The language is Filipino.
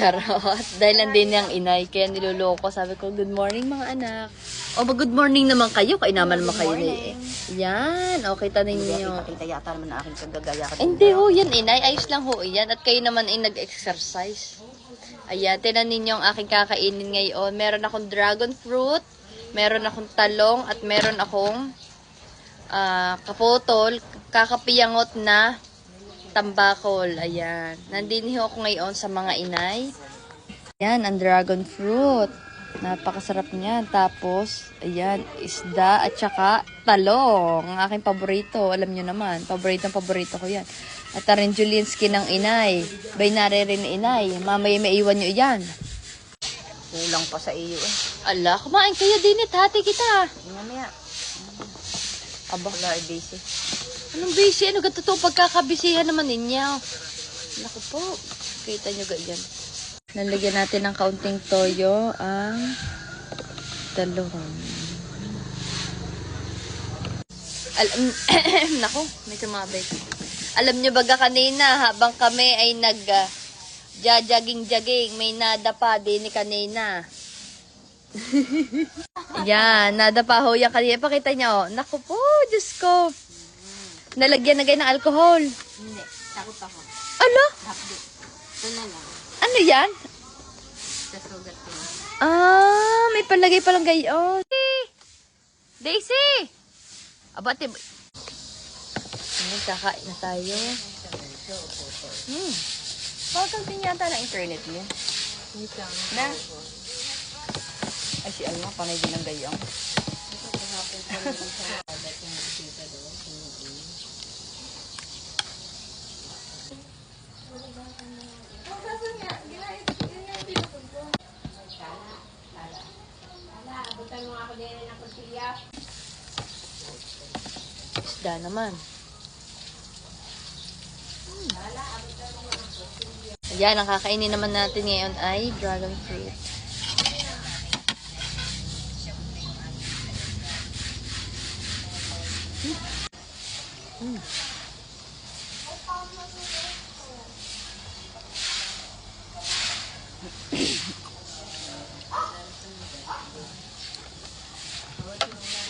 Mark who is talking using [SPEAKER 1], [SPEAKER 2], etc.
[SPEAKER 1] Charot. Dahil nandun yung inay, kaya niloloko. Sabi ko, good morning mga anak. O, ba good morning naman kayo. Kainaman naman kayo ni Yan, okay, tanin
[SPEAKER 2] Hindi,
[SPEAKER 1] niyo.
[SPEAKER 2] nakita yata naman na aking kagagaya ka.
[SPEAKER 1] Hindi ho, yan inay. Ayos lang ho yan. At kayo naman ay nag-exercise. Ayan, tinan ninyo ang aking kakainin ngayon. Meron akong dragon fruit, meron akong talong, at meron akong ah, kaputol, kakapiyangot na tambakol. Ayan. Nandini ho ako ngayon sa mga inay. Ayan, ang dragon fruit. Napakasarap niyan. Tapos, ayan, isda at saka talong. Ang aking paborito. Alam nyo naman, paborito paborito ko yan. At rin Julianski ng inay. Baynari rin inay. Mamaya may iwan nyo yan.
[SPEAKER 2] Kulang pa sa iyo eh.
[SPEAKER 1] Ala, kumain kayo din it. Hati kita.
[SPEAKER 2] Mamaya.
[SPEAKER 1] Aba,
[SPEAKER 2] Wala ay busy.
[SPEAKER 1] Anong busy? Ano ga totoo pagkakabisihan naman ninyo? Naku po, kita nyo ganyan. Lalagyan natin ng kaunting toyo ang talong. Alam, naku, may sumabay. Alam nyo baga kanina, habang kami ay nag uh, jajaging-jaging, may nadapa din ni kanina. Yan, nadapa ho yan kanina. Pakita nyo, naku po, Diyos ko. Nalagyan na kayo ng alcohol.
[SPEAKER 2] Hindi. Takot ako.
[SPEAKER 1] Ano?
[SPEAKER 2] Hapdi. Ito na lang.
[SPEAKER 1] Ano yan?
[SPEAKER 2] Sa sugat ko.
[SPEAKER 1] Ah, may palagay palang gayon. Daisy! Aba, tib... Ngayon, kakain na tayo. Hmm. Din yata ng internet niya? Na? Ay, si Alma, panay din ng gayong. Isda naman. Ayan, ang kakainin naman natin ngayon ay dragon fruit. Hmm. Thank you.